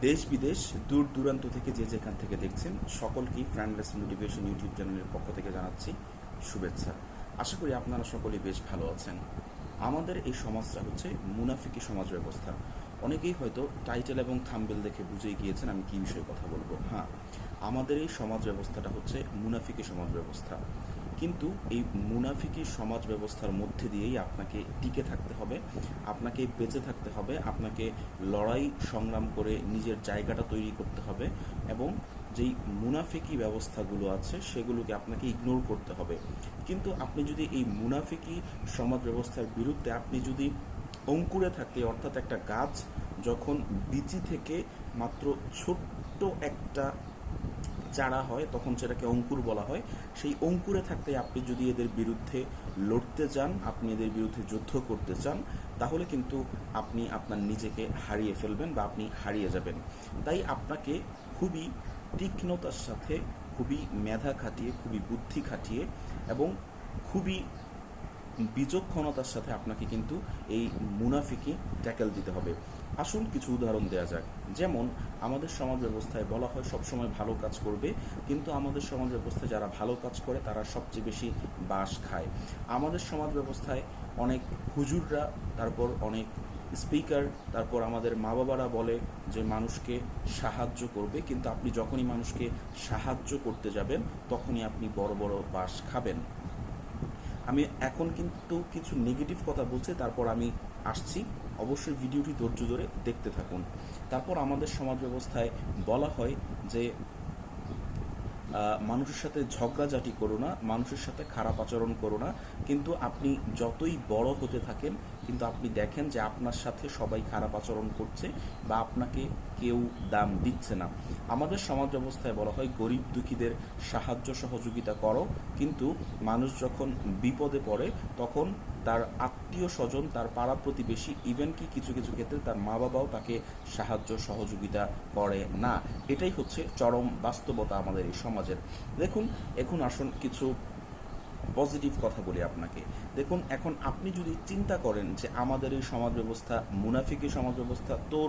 দেশ বিদেশ, দূর দূরান্ত থেকে যে যেখান থেকে দেখছেন সকলকেই ফ্রেন্ডলেস মোটিভেশন ইউটিউব চ্যানেলের পক্ষ থেকে জানাচ্ছি শুভেচ্ছা। আশা করি আপনারা সকলেই বেশ ভালো আছেন। আমাদের এই সমাজটা হচ্ছে মুনাফিকি সমাজ ব্যবস্থা। অনেকেই হয়তো টাইটেল এবং থাম্বেল দেখে বুঝেই গিয়েছেন আমি কী বিষয়ে কথা বলব। হ্যাঁ আমাদের এই সমাজ ব্যবস্থাটা হচ্ছে মুনাফিকি সমাজ ব্যবস্থা। কিন্তু এই মুনাফিকি সমাজ ব্যবস্থার মধ্যে দিয়েই আপনাকে টিকে থাকতে হবে, আপনাকে বেঁচে থাকতে হবে, আপনাকে লড়াই সংগ্রাম করে নিজের জায়গাটা তৈরি করতে হবে এবং যেই মুনাফিকি ব্যবস্থাগুলো আছে সেগুলোকে আপনাকে ইগনোর করতে হবে। কিন্তু আপনি যদি এই মুনাফিকি সমাজ ব্যবস্থার বিরুদ্ধে আপনি যদি অঙ্কুরে থাকে, অর্থাৎ একটা গাছ যখন বিচি থেকে মাত্র ছোট্ট একটা চারা হয়, তখন সেটাকে অঙ্কুর বলা হয়। সেই অঙ্কুরে থাকতে আপনি যদি এদের বিরুদ্ধে লড়তে চান, আপনি এদের বিরুদ্ধে যুদ্ধ করতে চান, তাহলে কিন্তু আপনি আপনার নিজেকে হারিয়ে ফেলবেন বা আপনি হারিয়ে যাবেন। তাই আপনাকে খুবই তীক্ষ্ণতার সাথে, খুবই মেধা খাটিয়ে, খুবই বুদ্ধি খাটিয়ে এবং খুবই বিচক্ষণতার সাথে আপনাকে কিন্তু এই মুনাফিকে ট্যাকেল দিতে হবে। আসুন কিছু উদাহরণ দেওয়া যাক। যেমন, আমাদের সমাজ ব্যবস্থায় বলা হয়, সবসময় ভালো কাজ করবে, কিন্তু আমাদের সমাজ ব্যবস্থায় যারা ভালো কাজ করে, তারা সবচেয়ে বেশি বাস খায়। আমাদের সমাজ ব্যবস্থায় অনেক হুজুররা, তারপর অনেক স্পিকার তারপর আমাদের মা বাবারা বলে যে, মানুষকে সাহায্য করবে। কিন্তু আপনি যখনই মানুষকে সাহায্য করতে যাবেন, তখনই আপনি বড় বড় বাস খাবেন। আমি এখন কিন্তু কিছু নেগেটিভ কথা বলছি, তারপর আমি আসছি। অবশ্যই ভিডিওটি ধৈর্য ধরে দেখতে থাকুন। তারপর আমাদের সমাজ ব্যবস্থায় বলা হয় যে মানুষের সাথে ঝগড়াঝাটি করো না, মানুষের সাথে খারাপ আচরণ করো না। কিন্তু আপনি যতই বড় হতে থাকেন, কিন্তু আপনি দেখেন যে আপনার সাথে সবাই খারাপ আচরণ করছে বা আপনাকে কেউ দাম দিচ্ছে না। আমাদের সমাজ ব্যবস্থায় বলা হয়, গরিব দুঃখীদের সাহায্য সহযোগিতা করো। কিন্তু মানুষ যখন বিপদে পড়ে, তখন তার আত্মীয় স্বজন, তার পাড়া প্রতিবেশী ইভেন কি কিছু কিছু ক্ষেত্রে তার মা বাবাও তাকে সাহায্য, সহযোগিতা করে না। এটাই হচ্ছে চরম বাস্তবতা আমাদের এই সমাজের। দেখুন, এখন আসুন কিছু পজিটিভ কথা বলি আপনাকে। দেখুন, এখন আপনি যদি চিন্তা করেন যে আমাদের এই সমাজ ব্যবস্থা মুনাফিকি সমাজ ব্যবস্থা তোর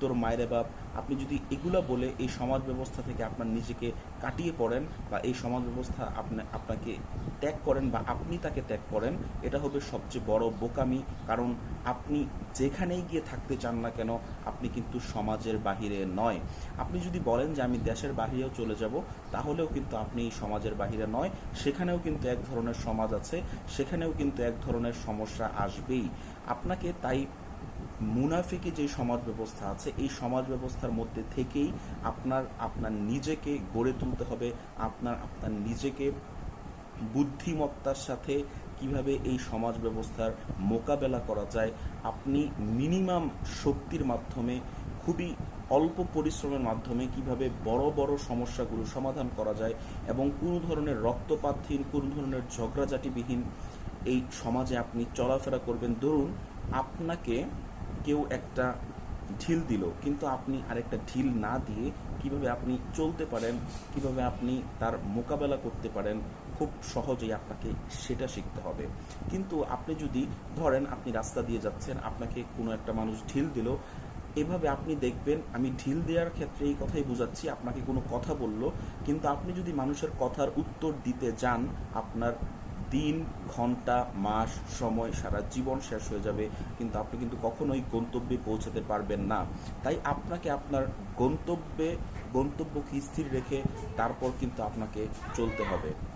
তোর মায়ের বাপ, আপনি যদি এগুলা বলে এই সমাজ ব্যবস্থা থেকে আপনার নিজেকে কাটিয়ে পড়েন বা এই সমাজ ব্যবস্থা আপনি, আপনাকে ত্যাগ করেন বা আপনি তাকে ত্যাগ করেন, এটা হবে সবচেয়ে বড় বোকামি। কারণ আপনি যেখানেই গিয়ে থাকতে চান না কেন, আপনি কিন্তু সমাজের বাহিরে নয়। আপনি যদি বলেন যে আমি দেশের বাহিরেও চলে যাব, তাহলেও কিন্তু আপনি সমাজের বাহিরে নয়, সেখানেও কিন্তু এক ধরনের সমাজ আছে, সেখানেও কিন্তু এক ধরনের সমস্যা আসবেই। আপনাকে তাই মুনাফিকি যে সমাজ ব্যবস্থা আছে, এই সমাজ ব্যবস্থার মধ্যে থেকেই আপনার আপনার নিজেকে গড়ে তুলতে হবে, আপনার আপনার নিজেকে বুদ্ধিমত্তার সাথে কীভাবে এই সমাজ ব্যবস্থার মোকাবেলা করা যায়। আপনি মিনিমাম শক্তির মাধ্যমে খুবই অল্প পরিশ্রমের মাধ্যমে কীভাবে বড় বড় সমস্যাগুলো সমাধান করা যায় এবং কোনো ধরনের রক্তপাতহীন, কোনো ধরনের ঝগড়াঝাটিবিহীন এই সমাজে আপনি চলাফেরা করবেন, ধরুন আপনাকে কেউ একটা ঢিল দিল, কিন্তু আপনি আরেকটা ঢিল না দিয়ে কীভাবে আপনি চলতে পারেন, কীভাবে আপনি তার মোকাবেলা করতে পারেন, খুব সহজেই আপনাকে সেটা শিখতে হবে। কিন্তু আপনি যদি ধরেন আপনি রাস্তা দিয়ে যাচ্ছেন, আপনাকে কোনো একটা মানুষ ঢিল দিল এভাবে আপনি দেখবেন, আমি ঢিল দেওয়ার ক্ষেত্রে এই কথাই বোঝাচ্ছি, আপনাকে কোনো কথা বলল, কিন্তু আপনি যদি মানুষের কথার উত্তর দিতে যান, আপনার দিন, ঘণ্টা, মাস, সময়, সারা জীবন শেষ হয়ে যাবে, কিন্তু আপনি কিন্তু কখনোই গন্তব্যে পৌঁছাতে পারবেন না। তাই আপনাকে আপনার গন্তব্যে, গন্তব্যকে স্থির রেখে তারপর কিন্তু আপনাকে চলতে হবে।